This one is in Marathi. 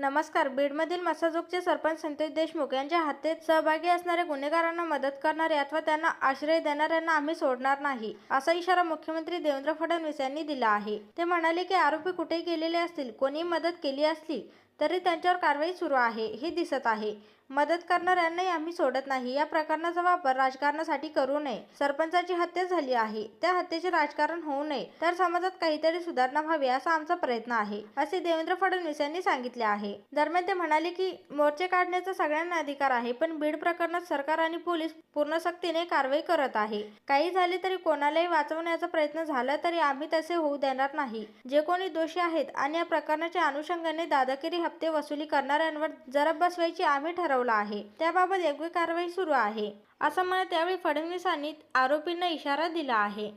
नमस्कार. बीडमधील मसाजोगचे सरपंच संतोष देशमुख यांच्या हत्येत सहभागी असणाऱ्या गुन्हेगारांना मदत करणारे अथवा त्यांना आश्रय देणाऱ्यांना आम्ही सोडणार नाही असा इशारा मुख्यमंत्री देवेंद्र फडणवीस यांनी दिला आहे. ते म्हणाले की आरोपी कुठेही गेलेले असतील कोणीही मदत केली असली तरी त्यांच्यावर कारवाई सुरू आहे हे दिसत आहे. मदत करणाऱ्यांनाही आम्ही सोडत नाही. या प्रकरणाचा वापर राजकारणासाठी करू नये. सरपंचाची हत्या झाली आहे. त्या हत्येचे राजकारण होऊ नये. तर समाजात काहीतरी सुधारणा व्हावी असा आमचा प्रयत्न आहे असे देवेंद्र फडणवीस यांनी सांगितले आहे. दरम्यान ते म्हणाले की मोर्चे काढण्याचा सगळ्यांना अधिकार आहे पण बीड प्रकरणात सरकार आणि पोलीस पूर्ण सक्तीने कारवाई करत आहे. काही झाले तरी कोणालाही वाचवण्याचा प्रयत्न झाला तरी आम्ही तसे होऊ देणार नाही. जे कोणी दोषी आहेत आणि या प्रकरणाच्या अनुषंगाने दादागिरी हप्ते वसुली करणाऱ्यांवर जरब बसवायची आम्ही ठरवलं आहे. त्याबाबत योग्य कारवाई सुरू आहे. असं म्हणत यावेळी फडणवीसांनी आरोपींना इशारा दिला आहे.